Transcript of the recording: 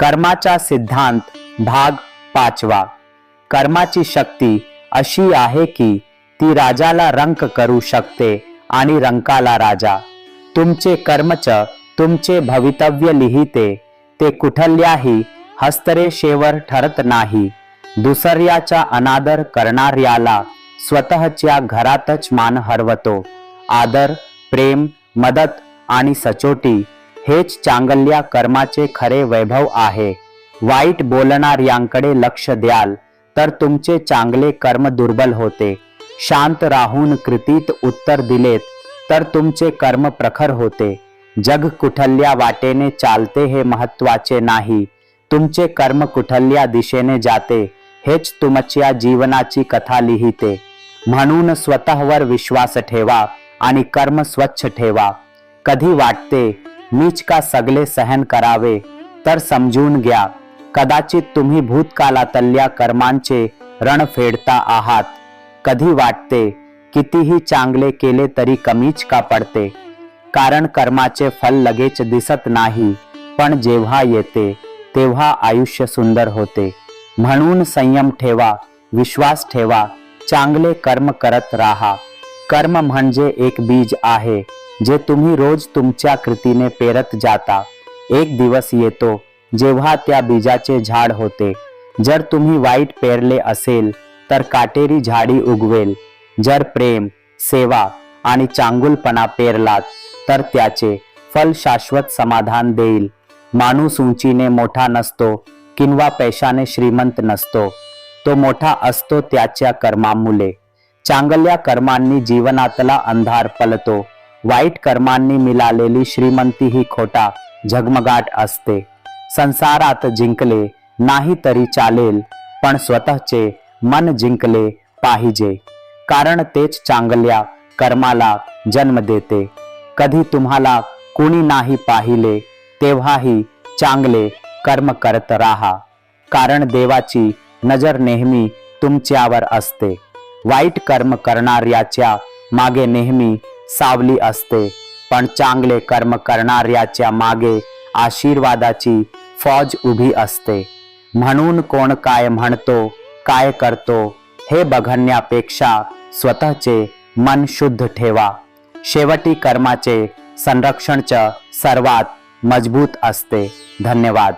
कर्माचा सिद्धांत भाग पाचवा. कर्माची शक्ती अशी आहे की ती राजाला रंक करू शकते आणि रंकाला राजा. तुमचे कर्मच तुमचे भवितव्य लिहिते ते कुठल्याही हस्तरेषेवर ठरत नाही. दुसऱ्याचा अनादर करणाऱ्याला स्वतःच्या घरातच मान हरवतो. आदर प्रेम मदत आणि सचोटी हेच चांगल्या कर्माचे खरे वैभव आहे. वाईट बोलणाऱ्यांकडे लक्ष द्याल तर तुमचे चांगले कर्म दुर्बल होते. शांत राहून कृतीत उत्तर दिलेत तर तुमचे कर्म प्रखर होते. जग कुठल्या वाटेने चालते हे महत्त्वाचे नाही. तुमचे कर्म कुठल्या दिशेने जाते हेच तुमच्या जीवनाची कथा लिहिते. म्हणून स्वतःवर विश्वास ठेवा आणि कर्म स्वच्छ ठेवा. कधी वाटते नीच का सगळे सहन करावे? तर समजून घ्या कदाचित तुम्ही भूतकालातल्या कर्मांचे रण फेडता आहात. कधी वाटते कितीही चांगले केले तरी कमीच का पडते? कारण कर्माचे फल लगेच दिसत नाही पण जेव्हा येते तेव्हा आयुष्य सुंदर होते. म्हणून संयम ठेवा विश्वास ठेवा चांगले कर्म करत राहा. कर्म म्हणजे एक बीज आहे. जे तुम्ही रोज तुमच्या कृतीने पेरत जाता एक दिवस येतो जेव्हा त्या बीजाचे झाड होते. जर तुम्ही वाईट पेरले असेल तर काटेरी झाडी उगवेल. जर प्रेम सेवा आणि चांगुलपणा पेरलात तर त्याचे फल शाश्वत समाधान देईल. माणूस उंचीने मोठा नसतो किंवा पैशाने श्रीमंत नसतो. तो मोठा असतो त्याच्या कर्मामुळे. चांगल्या कर्मांनी जीवनातला अंधार पलतो. वाईट कर्मांनी मिळालेली श्रीमंती ही खोटा झगमगाट असते. संसारात जिंकले नाही तरी चालेल पण स्वतःचे मन जिंकले पाहिजे. कारण तेच चांगल्या कर्माला जन्म देते. कधी तुम्हाला कुणी नाही पाहिले तेव्हाही चांगले कर्म करत राहा. कारण देवाची नजर नेहमी तुमच्यावर असते. वाईट कर्म करणाऱ्याच्या मागे नेहमी सावली असते. पण चांगले कर्म करणाऱ्याच्या मागे आशीर्वादाची फौज उभी असते. म्हणून कोण काय म्हणतो काय करतो हे बघण्यापेक्षा स्वतःचे मन शुद्ध ठेवा. शेवटी कर्माचे संरक्षणच सर्वात मजबूत असते. धन्यवाद.